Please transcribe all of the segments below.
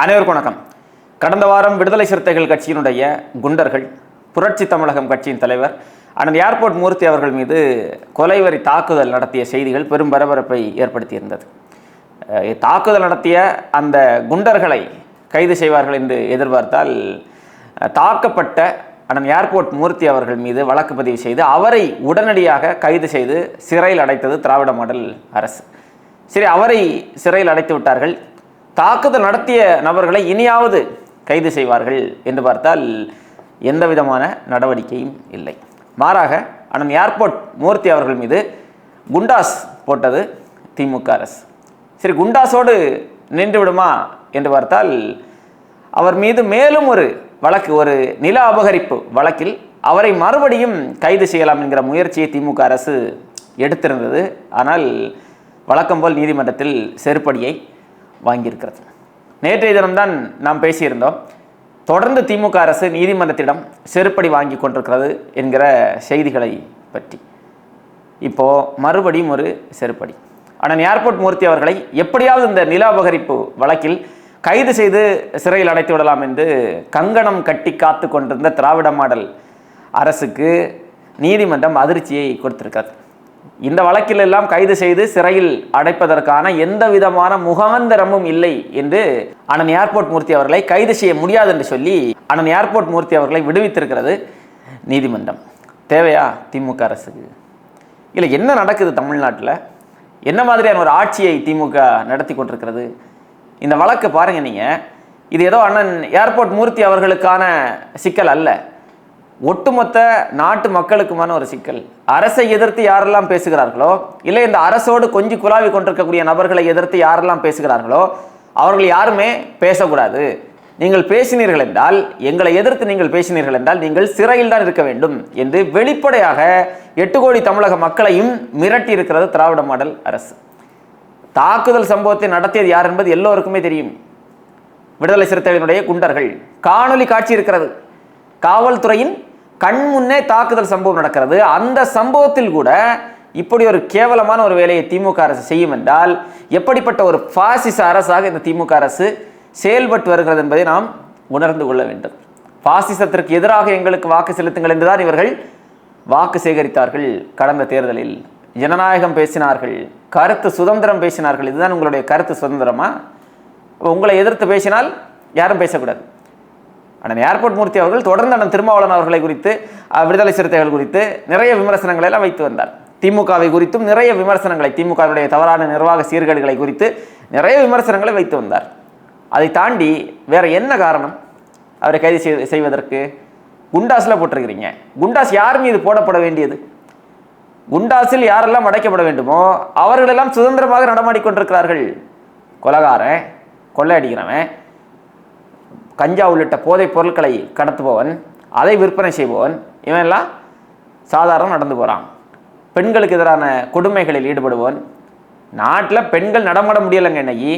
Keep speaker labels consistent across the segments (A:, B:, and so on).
A: அனைவருக்கும் வணக்கம். கடந்த வாரம் விடுதலை சிறுத்தைகள் கட்சியினுடைய குண்டர்கள் புரட்சி தமிழகம் கட்சியின் தலைவர் அண்ணன் ஏர்போர்ட் மூர்த்தி அவர்கள் மீது கொலைவரி தாக்குதல் நடத்திய செய்திகள் பெரும் பரபரப்பை ஏற்படுத்தியிருந்தது. தாக்குதல் நடத்திய அந்த குண்டர்களை கைது செய்வார்கள் என்று எதிர்பார்த்தால் தாக்கப்பட்ட அண்ணன் ஏர்போர்ட் மூர்த்தி அவர்கள் மீது வழக்கு பதிவு செய்து அவரை உடனடியாக கைது செய்து சிறையில் அடைத்தது திராவிட மாடல் அரசு. சரி அவரை சிறையில் அடைத்து விட்டார்கள். தாக்குதல் நடத்திய நபர்களை இனியாவது கைது செய்வார்கள் என்று பார்த்தால் எந்த விதமான நடவடிக்கையும் இல்லை. மாறாக அண்ணன் ஏர்போர்ட் மூர்த்தி அவர்கள் மீது குண்டாஸ் போட்டது திமுக அரசு. சரி குண்டாஸோடு நின்று விடுமா என்று பார்த்தால் அவர் மீது மேலும் ஒரு வழக்கு ஒரு நில அபகரிப்பு வழக்கில் அவரை மறுபடியும் கைது செய்யலாம் என்கிற முயற்சியை திமுக அரசு எடுத்திருந்தது. ஆனால் வழக்கம் போல் நீதிமன்றத்தில் செருப்படியை வாங்கியிருக்கிறது. நேற்றைய தினம்தான் நாம் பேசியிருந்தோம் தொடர்ந்து திமுக அரசு நீதிமன்றத்திடம் செருப்படி வாங்கி கொண்டிருக்கிறது என்கிற செய்திகளை பற்றி. இப்போது மறுபடியும் ஒரு செருப்படி. அண்ணன் ஏர்போர்ட் மூர்த்தி அவர்களை எப்படியாவது இந்த நில அபகரிப்பு வழக்கில் கைது செய்து சிறையில் அடைத்து விடலாம் என்று கங்கணம் கட்டி காத்து கொண்டிருந்த திராவிட மாடல் அரசுக்கு நீதிமன்றம் அதிர்ச்சியை கொடுத்திருக்கிறது. இந்த வழக்கில் எல்லாம் கைது செய்து சிறையில் அடைப்பதற்கான எந்த விதமான முகாந்தரமும் இல்லை என்று அண்ணன் ஏர்போர்ட் மூர்த்தி அவர்களை கைது செய்ய முடியாது என்று சொல்லி அண்ணன் ஏர்போர்ட் மூர்த்தி அவர்களை விடுவித்திருக்கிறது நீதிமன்றம். தேவையா? திமுக அரசுக்கு. இல்லை என்ன நடக்குது தமிழ்நாட்டில்? என்ன மாதிரியான ஒரு ஆட்சியை திமுக நடத்தி கொண்டிருக்கிறது? இந்த வழக்கு பாருங்க நீங்க. இது ஏதோ அண்ணன் ஏர்போர்ட் மூர்த்தி அவர்களுக்கான சிக்கல் அல்ல. ஒட்டுமொத்த நாட்டு மக்களுக்குமான ஒரு சிக்கல். அரசை எதிர்த்து யாரெல்லாம் பேசுகிறார்களோ இல்லை இந்த அரசோடு கொஞ்சி குழாவி கொண்டிருக்கக்கூடிய நபர்களை எதிர்த்து யாரெல்லாம் பேசுகிறார்களோ அவர்கள் யாருமே பேசக்கூடாது. நீங்கள் பேசினீர்கள் என்றால் எங்களை எதிர்த்து நீங்கள் பேசினீர்கள் என்றால் நீங்கள் சிறையில் தான் இருக்க வேண்டும் என்று வெளிப்படையாக எட்டு கோடி தமிழக மக்களையும் மிரட்டி இருக்கிறது திராவிட மாடல் அரசு. தாக்குதல் சம்பவத்தை நடத்தியது யார் என்பது எல்லோருக்குமே தெரியும். விடுதலை சிறுத்தைகளினுடைய குண்டர்கள். காணொளி காட்சி இருக்கிறது. காவல்துறையின் கண் முன்னே தாக்குதல் சம்பவம் நடக்கிறது. அந்த சம்பவத்தில் கூட இப்படி ஒரு கேவலமான ஒரு வேலையை திமுக அரசு செய்யும் என்றால் எப்படிப்பட்ட ஒரு பாசிச அரசாக இந்த திமுக அரசு செயல்பட்டு வருகிறது என்பதை நாம் உணர்ந்து கொள்ள வேண்டும். பாசிசத்திற்கு எதிராக எங்களுக்கு வாக்கு செலுத்துங்கள் என்றுதான் இவர்கள் வாக்கு சேகரித்தார்கள் கடந்த தேர்தலில். ஜனநாயகம் பேசினார்கள் கருத்து சுதந்திரம் பேசினார்கள். இதுதான் உங்களுடைய கருத்து சுதந்திரமா? உங்களை எதிர்த்து பேசினால் யாரும் பேசக்கூடாது. அண்ணன் ஏர்போர்ட் மூர்த்தி அவர்கள் தொடர்ந்து அண்ணன் திருமாவளவன் அவர்களை குறித்து விடுதலை சிறுத்தைகள் குறித்து நிறைய விமர்சனங்களை எல்லாம் வைத்து வந்தார். திமுகவை குறித்தும் நிறைய விமர்சனங்களை திமுகவுடைய தவறான நிர்வாக சீர்கேடுகளை குறித்து நிறைய விமர்சனங்களை வைத்து வந்தார். அதை தாண்டி வேற என்ன காரணம் அவரை கைது செய்வதற்கு? குண்டாஸில் போட்டிருக்கிறீங்க. குண்டாஸ் யார் மீது போடப்பட வேண்டியது? குண்டாஸில் யாரெல்லாம் அடைக்கப்பட வேண்டுமோ அவர்களெல்லாம் சுதந்திரமாக நடமாடிக்கொண்டிருக்கிறார்கள் கொலகாரன் கொள்ளையடிக்கிறவன் கஞ்சா உள்ளிட்ட போதைப் பொருட்களை கடத்துபவன் அதை விற்பனை செய்பவன் இவன் எல்லாம் நடந்து போகிறான் பெண்களுக்கு எதிரான கொடுமைகளில் ஈடுபடுபவன். நாட்டில் பெண்கள் நடமாட முடியலைங்க இன்னைக்கு.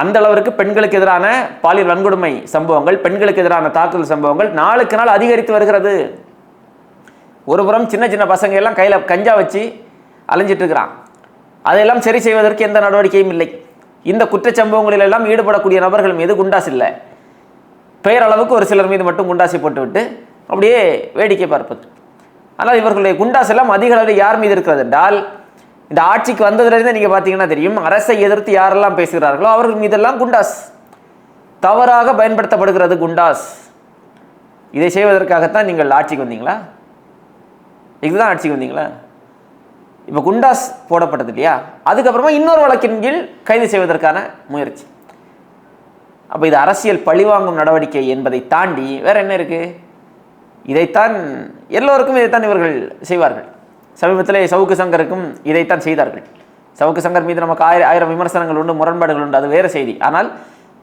A: அந்த அளவிற்கு பெண்களுக்கு எதிரான பாலியல் வன்கொடுமை சம்பவங்கள் பெண்களுக்கு எதிரான தாக்குதல் சம்பவங்கள் நாளுக்கு நாள் அதிகரித்து வருகிறது. ஒருபுறம் சின்ன சின்ன பசங்க எல்லாம் கையில் கஞ்சா வச்சு அலைஞ்சிட்ருக்கிறான் அதையெல்லாம் சரி செய்வதற்கு எந்த நடவடிக்கையும் இல்லை. இந்த குற்றச்சம்பவங்களில் சம்பவங்களிலெல்லாம் ஈடுபடக்கூடிய நபர்கள் மீது குண்டாஸ் இல்லை. பெயரளவுக்கு ஒரு சிலர் மீது மட்டும் குண்டாசி போட்டுவிட்டு அப்படியே வேடிக்கை பார்ப்பது. ஆனால் இவர்களுடைய குண்டாஸ் எல்லாம் அதிக அளவில் யார் மீது இருக்கிறது என்றால் இந்த ஆட்சிக்கு வந்ததுலேருந்து நீங்கள் பார்த்தீங்கன்னா தெரியும் அரசை எதிர்த்து யாரெல்லாம் பேசுகிறார்களோ அவர்கள் மீதெல்லாம் குண்டாஸ். தவறாக பயன்படுத்தப்படுகிறது குண்டாஸ். இதை செய்வதற்காகத்தான் நீங்கள் ஆட்சிக்கு வந்தீங்களா? இதுதான் ஆட்சிக்கு வந்தீங்களா? இப்போ குண்டாஸ் போடப்பட்டது இல்லையா? அதுக்கப்புறமா இன்னொரு வழக்கின் கீழ் கைது செய்வதற்கான முயற்சி. அப்போ இது அரசியல் பழிவாங்கும் நடவடிக்கை என்பதை தாண்டி வேற என்ன இருக்கு? இதைத்தான் எல்லோருக்கும் இதைத்தான் இவர்கள் செய்வார்கள். சமீபத்திலே சவுக்கு சங்கருக்கும் இதைத்தான் செய்தார்கள். சவுக்கு சங்கர் மீது நமக்கு ஆயிரம் ஆயிரம் விமர்சனங்கள் உண்டு முரண்பாடுகள் உண்டு அது வேறு செய்தி. ஆனால்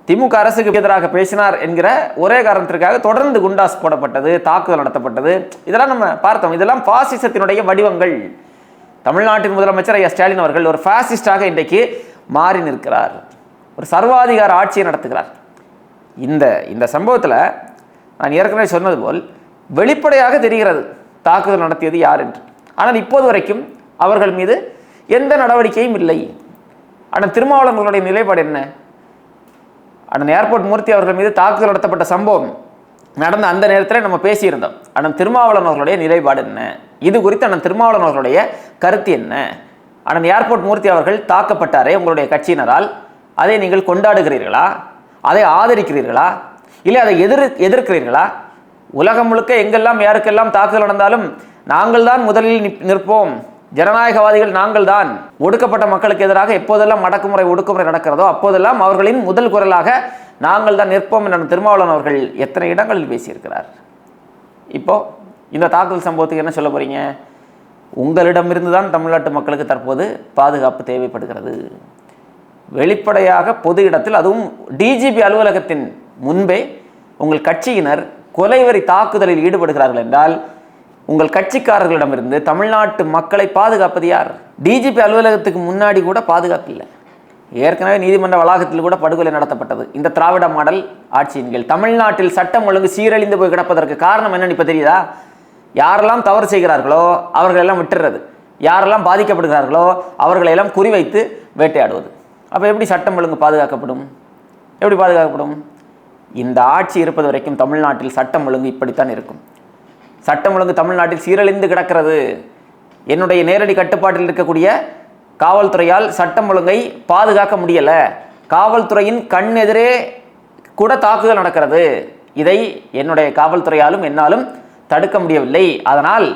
A: திமுக அரசுக்கு எதிராக பேசினார் என்கிற ஒரே காரணத்திற்காக தொடர்ந்து குண்டாஸ் போடப்பட்டது தாக்குதல் நடத்தப்பட்டது. இதெல்லாம் நம்ம பார்த்தோம். இதெல்லாம் பாசிசத்தினுடைய வடிவங்கள். தமிழ்நாட்டின் முதலமைச்சர் ஐயா ஸ்டாலின் அவர்கள் ஒரு ஃபாசிஸ்டாக இன்றைக்கு மாறி நிற்கிறார். ஒரு சர்வாதிகார ஆட்சியை நடத்துகிறார். இந்த இந்த சம்பவத்தில் நான் ஏற்கனவே சொன்னது போல் வெளிப்படையாக தெரிகிறது தாக்குதல் நடத்தியது யார் என்று. ஆனால் இப்போது வரைக்கும் அவர்கள் மீது எந்த நடவடிக்கையும் இல்லை. ஆனால் திருமாவளவர்களுடைய நிலைப்பாடு என்ன? அண்ணன் ஏர்போர்ட் மூர்த்தி அவர்கள் மீது தாக்குதல் நடத்தப்பட்ட சம்பவம் நடந்த அந்த நேரத்தில் நம்ம பேசியிருந்தோம். அண்ணன் திருமாவளவன் அவர்களுடைய நிலைப்பாடு என்ன? இது குறித்து அண்ணன் திருமாவளவன் அவர்களுடைய கருத்து என்ன? அண்ணன் ஏர்போர்ட் மூர்த்தி அவர்கள் தாக்கப்பட்டாரே உங்களுடைய கட்சியினரால். அதை நீங்கள் கொண்டாடுகிறீர்களா? அதை ஆதரிக்கிறீர்களா? இல்லை அதை எதிர் எதிர்க்கிறீர்களா? உலகம் முழுக்க எங்கெல்லாம் யாருக்கெல்லாம் தாக்குதல் நடந்தாலும் நாங்கள் தான் முதலில் நிற்போம். ஜனநாயகவாதிகள் நாங்கள் தான். ஒடுக்கப்பட்ட மக்களுக்கு எதிராக எப்போதெல்லாம் அடக்குமுறை ஒடுக்குமுறை நடக்கிறதோ அப்போதெல்லாம் அவர்களின் முதல் குரலாக நாங்கள் தான் நிற்போம் என்ற திருமாவளவன் அவர்கள் எத்தனை இடங்களில் பேசியிருக்கிறார்? இப்போ இந்த தாக்குதல் சம்பவத்துக்கு என்ன சொல்ல போறீங்க? உங்களிடமிருந்து தான் தமிழ்நாட்டு மக்களுக்கு தற்போது பாதுகாப்பு தேவைப்படுகிறது. வெளிப்படையாக பொது இடத்தில் அதுவும் டிஜிபி அலுவலகத்தின் முன்பே உங்கள் கட்சியினர் கொலைவரி தாக்குதலில் ஈடுபடுகிறார்கள் என்றால் உங்கள் கட்சிக்காரர்களிடமிருந்து தமிழ்நாட்டு மக்களை பாதுகாப்பது யார்? டிஜிபி அலுவலகத்துக்கு முன்னாடி கூட பாதுகாப்பு இல்லை. ஏற்கனவே நீதிமன்ற வளாகத்தில் கூட படுகொலை நடத்தப்பட்டது. இந்த திராவிட மாடல் ஆட்சியின் கீழ். தமிழ்நாட்டில் சட்டம் ஒழுங்கு சீரழிந்து போய் கிடப்பதற்கு காரணம் என்னன்னு இப்போ தெரியுதா? யாரெல்லாம் தவறு செய்கிறார்களோ அவர்களெல்லாம் விட்டுறது. யாரெல்லாம் பாதிக்கப்படுகிறார்களோ அவர்களையெல்லாம் குறிவைத்து வேட்டையாடுவது. அப்போ எப்படி சட்டம் ஒழுங்கு பாதுகாக்கப்படும்? எப்படி பாதுகாக்கப்படும்? இந்த ஆட்சி இருப்பது வரைக்கும் தமிழ்நாட்டில் சட்டம் ஒழுங்கு இப்படித்தான் இருக்கும். சட்டம் ஒழுங்கு தமிழ்நாட்டில் சீரழிந்து கிடக்கிறது. என்னுடைய நேரடி கட்டுப்பாட்டில் இருக்கக்கூடிய காவல்துறையால் சட்டம் ஒழுங்கை பாதுகாக்க முடியலை. காவல்துறையின் கண் எதிரே கூட தாக்குதல் நடக்கிறது. இதை என்னுடைய காவல்துறையாலும் என்னாலும் தடுக்க முடியவில்லை. அதனால்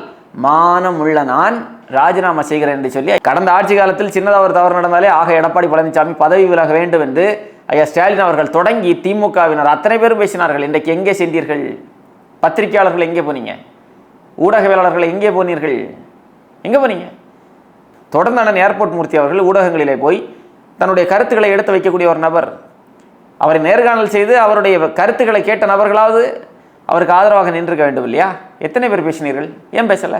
A: மானமுள்ள நான் ராஜினாமா செய்கிறேன் என்று சொல்லி கடந்த ஆட்சி காலத்தில் சின்னதாக ஒரு தவறு நடந்தாலே ஆக எடப்பாடி பழனிசாமி பதவி விலக வேண்டும் என்று ஐயா ஸ்டாலின் அவர்கள் தொடங்கி திமுகவினர் அத்தனை பேரும் பேசினார்கள். இன்றைக்கு எங்கே சென்றீர்கள்? பத்திரிகையாளர்கள் எங்கே போனீங்க? ஊடகவியலாளர்கள் எங்கே போனீர்கள்? எங்கே போனீங்க? தொடர்ந்து அண்ணன் ஏர்போர்ட் மூர்த்தி அவர்கள் ஊடகங்களிலே போய் தன்னுடைய கருத்துக்களை எடுத்து வைக்கக்கூடிய ஒரு நபர். அவரை நேர்காணல் செய்து அவருடைய கருத்துக்களை கேட்ட நபர்களாவது அவருக்கு ஆதரவாக நின்றுக்க வேண்டும் இல்லையா? எத்தனை பேர் பேசினீர்கள்? ஏன் பேசலை?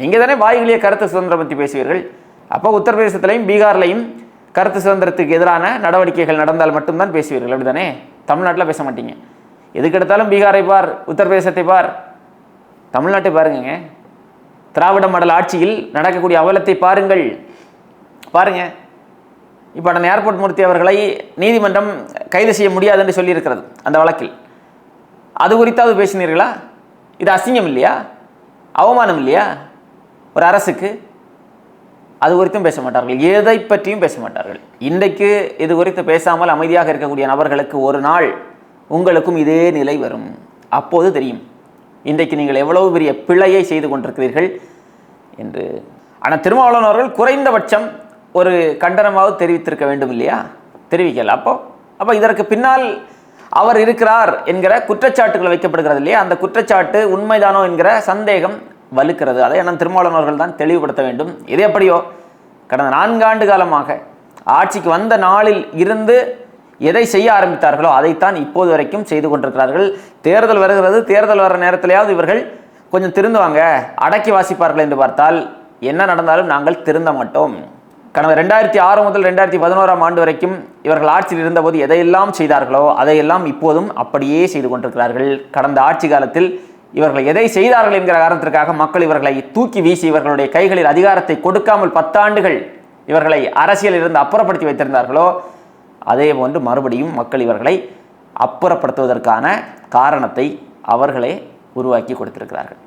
A: நீங்கள் தானே வாய்களியே கருத்து சுதந்திரம் பற்றி பேசுவீர்கள். அப்போ உத்தரப்பிரதேசத்திலையும் பீகார்லையும் கருத்து சுதந்திரத்துக்கு எதிரான நடவடிக்கைகள் நடந்தால் மட்டும்தான் பேசுவீர்கள் அப்படிதானே தமிழ்நாட்டில் பேச மாட்டீங்க. எதுக்கு எடுத்தாலும் பீகாரை பார் உத்தரப்பிரதேசத்தை பார். தமிழ்நாட்டை பாருங்கங்க. திராவிட மாடல் ஆட்சியில் நடக்கக்கூடிய அவலத்தை பாருங்கள். பாருங்க. இப்போ அண்ணன் ஏர்போர்ட் மூர்த்தி அவர்களை நீதிமன்றம் கைது செய்ய முடியாது என்று சொல்லியிருக்கிறது அந்த வழக்கில். அது குறித்தாவது பேசினீர்களா? இது அசிங்கம் இல்லையா? அவமானம் இல்லையா? ஒரு அரசுக்கு அது குறித்தும் பேச மாட்டார்கள். எதை பற்றியும் பேச மாட்டார்கள். இன்றைக்கு இது குறித்து பேசாமல் அமைதியாக இருக்கக்கூடிய நபர்களுக்கு ஒரு நாள் உங்களுக்கும் இதே நிலை வரும். அப்போது தெரியும். இன்றைக்கு நீங்கள் எவ்வளவு பெரிய பிழையை செய்து கொண்டிருக்கிறீர்கள் என்று. ஆனால் திருமாவளவன் அவர்கள் குறைந்தபட்சம் ஒரு கண்டனமாவது தெரிவித்திருக்க வேண்டும் இல்லையா? தெரிவிக்கல. அப்போ அப்போ இதற்கு பின்னால் அவர் இருக்கிறார் என்கிற குற்றச்சாட்டுகள் வைக்கப்படுகிறது இல்லையா? அந்த குற்றச்சாட்டு உண்மைதானோ என்கிற சந்தேகம் வலுக்கிறது. அதை அண்ணன் திருமாவளவர்கள் தான் தெளிவுபடுத்த வேண்டும். இது எப்படியோ கடந்த நான்காண்டு காலமாக ஆட்சிக்கு வந்த நாளில் இருந்து எதை செய்ய ஆரம்பித்தார்களோ அதைத்தான் இப்போது வரைக்கும் செய்து கொண்டிருக்கிறார்கள். தேர்தல் வருகிறது. தேர்தல் வர நேரத்திலேயாவது இவர்கள் கொஞ்சம் திருந்துவாங்க. அடக்கி வாசிப்பார்கள் என்று பார்த்தால் என்ன நடந்தாலும் நாங்கள் திருந்த மாட்டோம். கடந்த ரெண்டாயிரத்தி ஆறு முதல் ரெண்டாயிரத்தி பதினோராம் ஆண்டு வரைக்கும் இவர்கள் ஆட்சியில் இருந்தபோது எதையெல்லாம் செய்தார்களோ அதையெல்லாம் இப்போதும் அப்படியே செய்து கொண்டிருக்கிறார்கள். கடந்த ஆட்சி காலத்தில் இவர்கள் எதை செய்தார்கள் என்கிற காரணத்திற்காக மக்கள் இவர்களை தூக்கி வீசி இவர்களுடைய கைகளில் அதிகாரத்தை கொடுக்காமல் பத்தாண்டுகள் இவர்களை அரசியலில் இருந்து அப்புறப்படுத்தி வைத்திருந்தார்களோ அதே போன்று மறுபடியும் மக்கள் இவர்களை அப்புறப்படுத்துவதற்கான காரணத்தை அவர்களே உருவாக்கி கொடுத்திருக்கிறார்கள்.